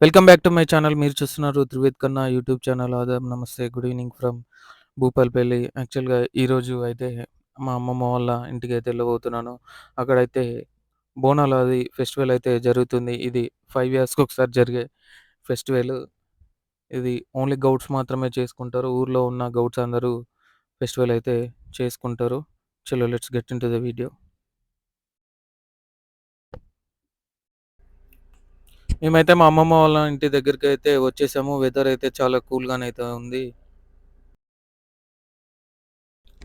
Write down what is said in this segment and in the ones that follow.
Welcome back to my channel. మీరు చూస్తున్నారు త్రివేద్ కన్నా యూట్యూబ్ ఛానల్. ఆదాబ్, నమస్తే, గుడ్ ఈవినింగ్ ఫ్రమ్ భూపాల్పల్లి యాక్చువల్‌గా ఈరోజు అయితే మా అమ్మమ్మ వాళ్ళ ఇంటికి అయితే వెళ్ళబోతున్నాను అక్కడైతే బోనాల అది ఫెస్టివల్ అయితే జరుగుతుంది. ఇది ఫైవ్ ఇయర్స్‌కి ఒకసారి జరిగే ఫెస్టివల్. ఇది ఓన్లీ గౌడ్స్ మాత్రమే చేసుకుంటారు. ఊర్లో ఉన్న గౌడ్స్ అందరూ ఫెస్టివల్ అయితే చేసుకుంటారు. చలో let's get into the video. మేమైతే మా అమ్మమ్మ వాళ్ళ ఇంటి దగ్గరికి అయితే వచ్చేసాము. వెదర్ అయితే చాలా కూల్‌గానైతే ఉంది.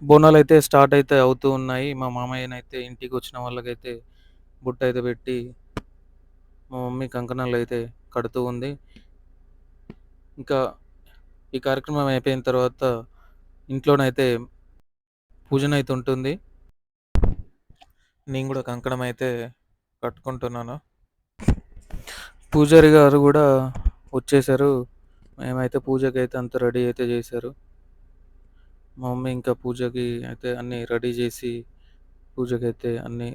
బోనాలు అయితే స్టార్ట్ అయితే అవుతూ ఉన్నాయి. మా మామయ్యనైతే ఇంటికి వచ్చిన వాళ్ళకైతే బుట్ట అయితే పెట్టి మా మమ్మీ కంకణాలు అయితే కడుతూ ఉంది. ఇంకా ఈ కార్యక్రమం అయిపోయిన తర్వాత ఇంట్లోనైతే పూజనైతే ఉంటుంది. నేను కూడా కంకణం అయితే కట్టుకుంటున్నాను. పూజారి గారు కూడా వచ్చేసారు. మేమైతే పూజకైతే అంత రెడీ అయితే చేశారు. మా మమ్మీ ఇంకా పూజకి అయితే అన్నీ రెడీ చేసి పూజకైతే అన్నీ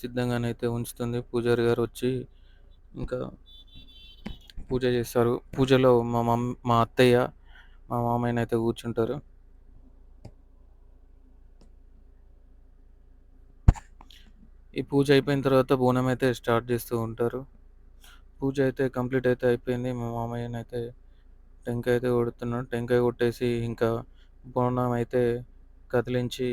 సిద్ధంగానైతే ఉంచుతుంది. పూజారి గారు వచ్చి ఇంకా పూజ చేస్తారు. పూజలో మా మమ్ మా అత్తయ్య, మా మామయ్యనైతే కూర్చుంటారు. ఈ పూజ అయిపోయిన తర్వాత బోనం అయితే స్టార్ట్ చేస్తూ ఉంటారు. పూజ అయితే కంప్లీట్ అయితే అయిపోయింది. మా మామయ్యనైతే టెంకాయ అయితే కొడుతున్నాడు. టెంకాయ కొట్టేసి ఇంకా బోనం అయితే కదిలించి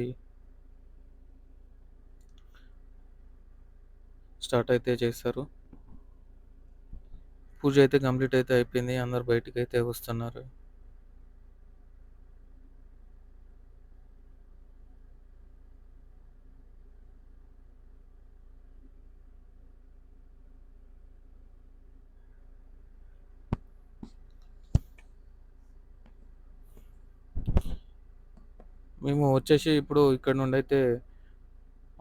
స్టార్ట్ అయితే చేస్తారు. పూజ అయితే కంప్లీట్ అయితే అయిపోయింది. అందరు బయటికి అయితే వస్తున్నారు. మేము వచ్చేసి ఇప్పుడు ఇక్కడ నుండి అయితే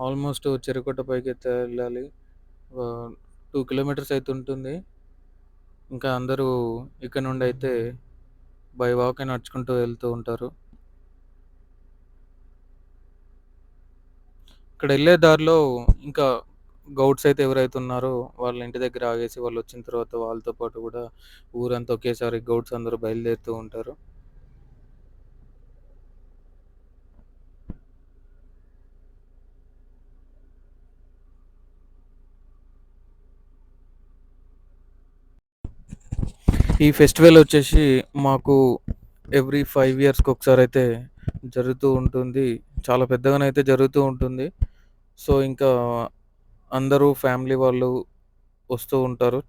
ఆల్మోస్ట్ చిరుకోట పైకి అయితే వెళ్ళాలి. టూ కిలోమీటర్స్ అయితే ఉంటుంది. ఇంకా అందరూ ఇక్కడ నుండి అయితే బై వాక్ నడుచుకుంటూ వెళ్తూ ఉంటారు. ఇక్కడ వెళ్ళే దారిలో ఇంకా గౌడ్స్ అయితే ఎవరైతే ఉన్నారో వాళ్ళ ఇంటి దగ్గర ఆగేసి వాళ్ళు వచ్చిన తర్వాత వాళ్ళతో పాటు కూడా ఊరంతా ఒకేసారి గౌడ్స్ అందరూ బయలుదేరుతూ ఉంటారు. ఈ ఫెస్టివల్ వచ్చేసి మాకు ఎవ్రీ ఫైవ్ ఇయర్స్‌కి ఒకసారి అయితే జరుగుతూ ఉంటుంది. చాలా పెద్దగానైతే జరుగుతూ ఉంటుంది. సో, ఇంకా అందరూ ఫ్యామిలీ వాళ్ళు వస్తూ ఉంటారు.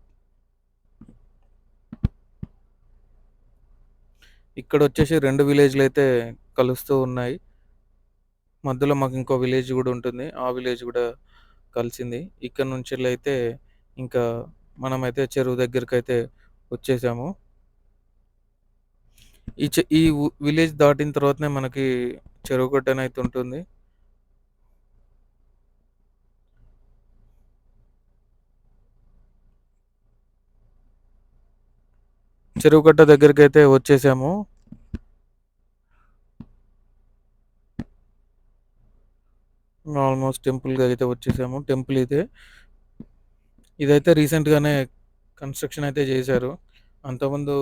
ఇక్కడ వచ్చేసి రెండు విలేజ్లు అయితే కలుస్తూ ఉన్నాయి. మధ్యలో మాకు ఇంకో విలేజ్ కూడా ఉంటుంది. ఆ విలేజ్ కూడా కలిసింది. ఇక్కడ నుంచి అయితే ఇంకా మనమైతే చెరువు దగ్గరికైతే వచ్చేసాము. ఈ ఈ విలేజ్ దాటిన తర్వాతనే మనకి చెరువు అయితే ఉంటుంది. చెరువు కట్ట అయితే వచ్చేసాము. ఆల్మోస్ట్ టెంపుల్‌కైతే వచ్చేసాము. టెంపుల్ ఇదే. ఇదైతే రీసెంట్‌గానే కన్‌స్ట్రక్షన్ అయితే చేశారు. అంతకుముందు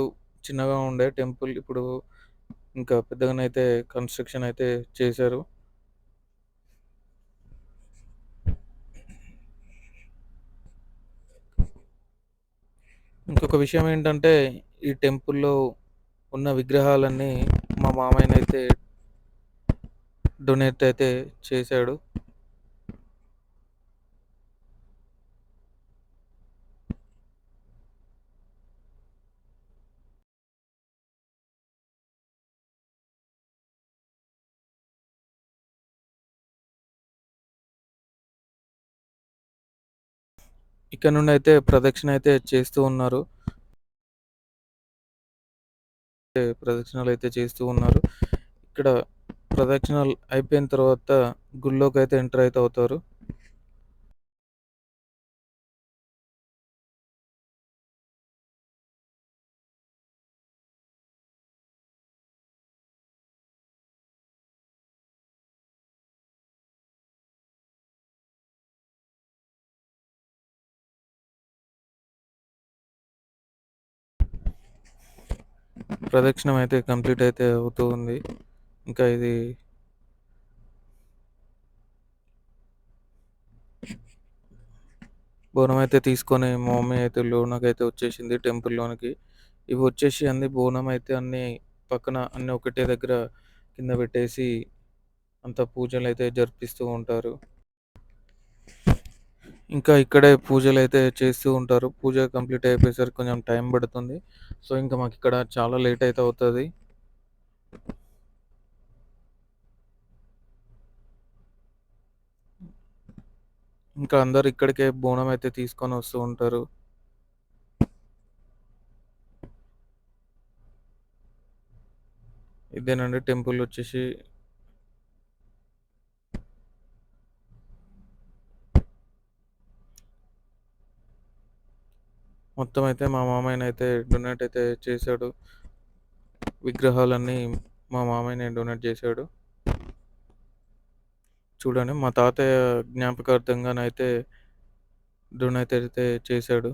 చిన్నగా ఉండే టెంపుల్. ఇప్పుడు ఇంకా పెద్దగానైతే కన్‌స్ట్రక్షన్ అయితే చేశారు. ఇంకొక విషయం ఏంటంటే ఈ టెంపుల్‌లో ఉన్న విగ్రహాలన్నీ మా మామయ్యనైతే డొనేట్ అయితే చేశాడు. ఇక్కడ నుండి అయితే ప్రదక్షిణ అయితే చేస్తూ ఉన్నారు. అయితే చేస్తూ ఉన్నారు. ఇక్కడ ప్రదక్షిణలు అయిపోయిన తర్వాత గుడిలోకైతే ఎంటర్ అయితే అవుతారు. ప్రదక్షిణం అయితే కంప్లీట్ అయితే అవుతూ ఉంది. ఇంకా ఇది బోనం అయితే తీసుకొని మా మమ్మీ అయితే లోనకైతే వచ్చేసింది టెంపుల్‌లోనికి. ఇవి వచ్చేసి అన్ని బోనం అయితే అన్నీ పక్కన అన్ని ఒకటే దగ్గర కింద పెట్టేసి అంత పూజలు అయితే జరిపిస్తూ ఉంటారు. ఇంకా ఇక్కడే పూజలు అయితే చేస్తూ ఉంటారు. పూజ కంప్లీట్ అయిపోయేసరికి కొంచెం టైం పడుతుంది. సో, ఇంకా మాకు ఇక్కడ చాలా లేట్ అయితే అవుతుంది ఇంకా అందరు ఇక్కడికే బోనం అయితే తీసుకొని వస్తూ ఉంటారు. ఇదేనండి టెంపుల్ వచ్చేసి. మొత్తం అయితే మా మామయ్యనైతే డొనేట్ అయితే చేశాడు. విగ్రహాలన్నీ మా మామయ్యని డొనేట్ చేశాడు. చూడండి మా తాతయ్య జ్ఞాపకార్థంగానైతే డొనేట్ అయితే చేశాడు.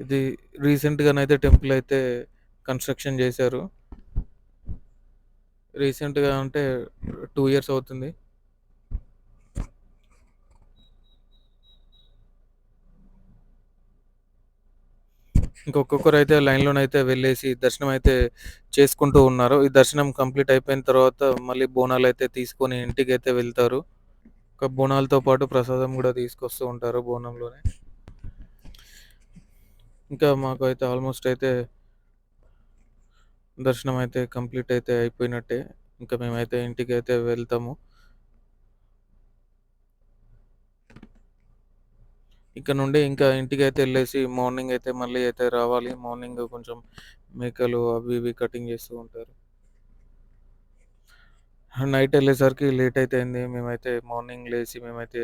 ఇది రీసెంట్‌గానైతే టెంపుల్ అయితే కన్‌స్ట్రక్షన్ చేశారు. రీసెంట్‌గా అంటే 2 ఇయర్స్ అవుతుంది. ఇంకొక్కొక్కరైతే లైన్‌లోనైతే వెళ్ళేసి దర్శనం అయితే చేసుకుంటూ ఉన్నారు. ఈ దర్శనం కంప్లీట్ అయిపోయిన తర్వాత మళ్ళీ బోనాలైతే తీసుకొని ఇంటికైతే వెళ్తారు. ఇంకా బోనాలతో పాటు ప్రసాదం గూడా తీసుకొస్తూ ఉంటారు బోనంలోనే. ఇంకా మాకైతే ఆల్మోస్ట్ అయితే దర్శనం అయితే కంప్లీట్ అయితే అయిపోయినట్టే. ఇంకా మేమైతే ఇంటికైతే వెళ్తాము. ఇక్కడ నుండి ఇంకా ఇంటికి అయితే వెళ్ళేసి మార్నింగ్ అయితే మళ్ళీ అయితే రావాలి. మార్నింగ్ కొంచెం మేకలు అవి ఇవి కటింగ్ చేస్తూ ఉంటారు. నైట్ వెళ్ళేసరికి లేట్ అయితే అయింది. మేమైతే మార్నింగ్ లేచి మేమైతే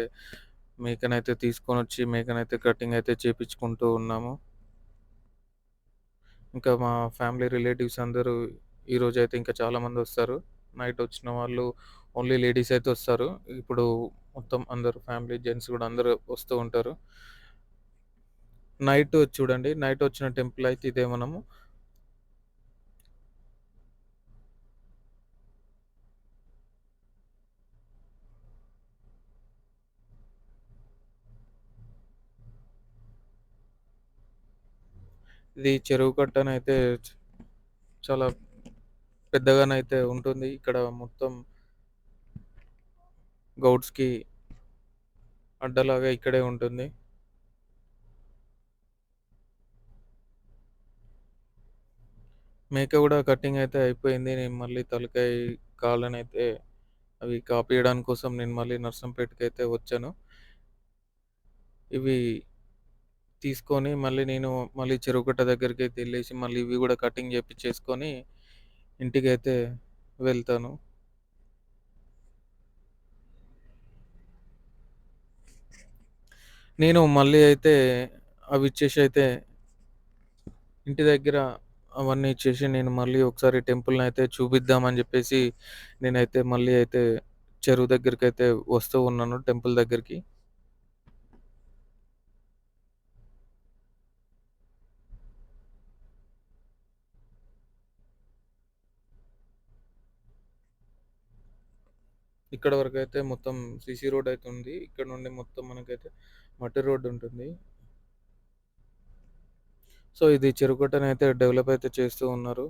మేకనైతే తీసుకొని వచ్చి మేకనైతే కటింగ్ అయితే చేపించుకుంటూ ఉన్నాము. ఇంకా మా ఫ్యామిలీ రిలేటివ్స్ అందరూ ఈరోజైతే ఇంకా చాలామంది వస్తారు నైట్ వచ్చిన వాళ్ళు ఓన్లీ లేడీస్ అయితే వస్తారు. ఇప్పుడు మొత్తం అందరూ ఫ్యామిలీ జెంట్స్ కూడా అందరూ వస్తూ ఉంటారు. నైట్ చూడండి. నైట్ వచ్చిన టెంపుల్ అయితే ఇదే మనము. ఇది చెరువు కట్టనైతే చాలా పెద్దగానైతే ఉంటుంది. ఇక్కడ మొత్తం గౌడ్స్‌కి అడ్డలాగా ఇక్కడే ఉంటుంది. మేక కూడా కటింగ్ అయితే అయిపోయింది. నేను మళ్ళీ తలకాయ, అయితే అవి కాపీ కోసం నేను మళ్ళీ నర్సంపేటకైతే వచ్చాను. ఇవి తీసుకొని మళ్ళీ నేను మళ్ళీ చెరువు దగ్గరికి దగ్గరికైతే వెళ్ళేసి మళ్ళీ ఇవి కూడా కటింగ్ చేపిచ్చేసుకొని ఇంటికైతే వెళ్తాను. నేను మళ్ళీ అయితే అవి ఇచ్చేసి అయితే ఇంటి దగ్గర అవన్నీ ఇచ్చేసి నేను మళ్ళీ ఒకసారి టెంపుల్ని అయితే చూపిద్దామని చెప్పేసి నేనైతే మళ్ళీ అయితే చెరువు దగ్గరికైతే వస్తూ ఉన్నాను టెంపుల్ దగ్గరికి. ఇక్కడ వరకు అయితే మొత్తం సీసీ రోడ్ అయితే ఉంది. ఇక్కడ నుండి మొత్తం మనకైతే మట్టి రోడ్ ఉంటుంది. సో, ఇది చెరుకుటని అయితే డెవలప్ అయితే చేస్తూ ఉన్నారు.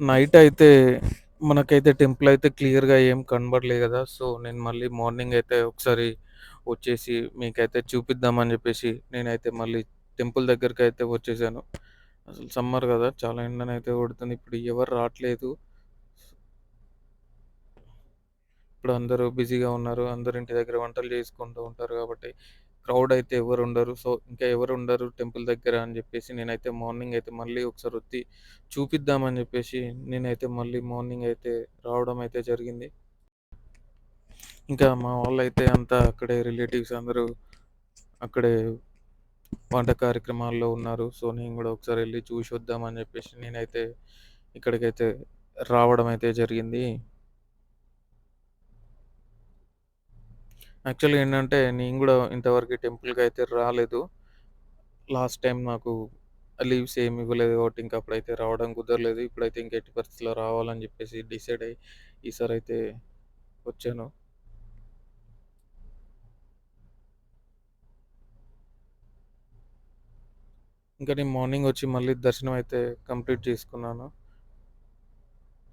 నైట్ అయితే మనకైతే టెంపుల్ అయితే క్లియర్‌గా ఏం కనబడలేదు కదా సో, నేను మళ్ళీ మార్నింగ్ అయితే ఒకసారి వచ్చేసి మీకైతే చూపిద్దామని చెప్పేసి నేనైతే మళ్ళీ టెంపుల్ దగ్గరికైతే వచ్చేసాను. అసలు సమ్మర్ కదా చాలా ఎండనైతే కొడుతుంది. ఇప్పుడు ఎవరు రావట్లేదు ఇప్పుడు అందరూ బిజీగా ఉన్నారు. అందరు ఇంటి దగ్గర వంటలు చేసుకుంటూ ఉంటారు కాబట్టి క్రౌడ్ అయితే ఎవరు ఉండరు. సో, ఇంకా ఎవరు ఉండరు టెంపుల్ దగ్గర అని చెప్పేసి నేనైతే మార్నింగ్ అయితే మళ్ళీ ఒకసారి వచ్చి చూపిద్దామని చెప్పేసి నేనైతే మళ్ళీ మార్నింగ్ అయితే రావడం అయితే జరిగింది. ఇంకా మా వాళ్ళైతే అంతా అక్కడే రిలేటివ్స్ అందరూ అక్కడే వంట కార్యక్రమాల్లో ఉన్నారు. సో, నేను కూడా ఒకసారి వెళ్ళి చూసి వద్దామని చెప్పేసి నేనైతే ఇక్కడికైతే రావడం అయితే జరిగింది. యాక్చువల్‌గా ఏంటంటే నేను కూడా ఇంతవరకు టెంపుల్‌కైతే రాలేదు. లాస్ట్ టైం నాకు లీవ్స్ ఏమి ఇవ్వలేదు కాబట్టి ఇంకా అప్పుడైతే రావడం కుదరలేదు. ఇప్పుడైతే ఇంకెట్టి పరిస్థితిలో రావాలని చెప్పేసి డిసైడ్ అయ్యి ఈసారి అయితే వచ్చాను. ఇంకా నేను మార్నింగ్ వచ్చి మళ్ళీ దర్శనం అయితే కంప్లీట్ చేసుకున్నాను.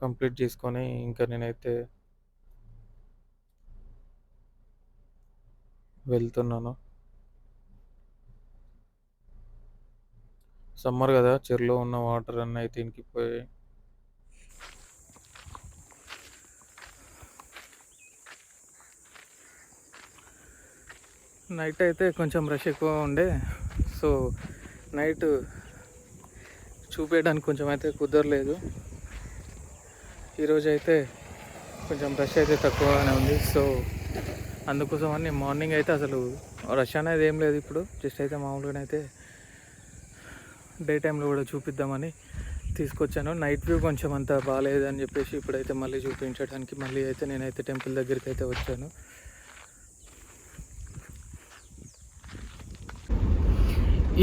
కంప్లీట్ చేసుకొని ఇంకా నేనైతే వెళ్తున్నాను. సమ్మర్ కదా చెరులో ఉన్న వాటర్ అన్నీ అయితే ఇంకిపోయాయి. నైట్ అయితే కొంచెం రష్ ఎక్కువ ఉండే. సో, నైట్ చూపేయడానికి కొంచెం అయితే కుదరలేదు. ఈరోజు అయితే కొంచెం రష్ అయితే తక్కువగానే ఉంది. సో, అందుకోసం అని మార్నింగ్ అయితే అసలు రష్ అనేది ఏం లేదు ఇప్పుడు. జస్ట్ అయితే మామూలుగానైతే డే టైంలో కూడా చూపిద్దామని తీసుకొచ్చాను. నైట్ వ్యూ కొంచెం అంత బాగలేదు అని చెప్పేసి ఇప్పుడైతే మళ్ళీ చూపించడానికి మళ్ళీ అయితే నేనైతే టెంపుల్ దగ్గరికైతే వచ్చాను.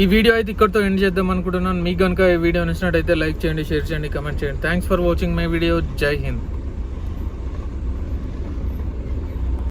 ఈ వీడియో అయితే ఇక్కడితో ఎండ్ చేద్దాం అనుకుంటున్నాను. మీకు కనుక ఈ వీడియో నచ్చినట్టయితే లైక్ చేయండి, షేర్ చేయండి, కమెంట్ చేయండి. Thanks for watching my video. జై హింద్.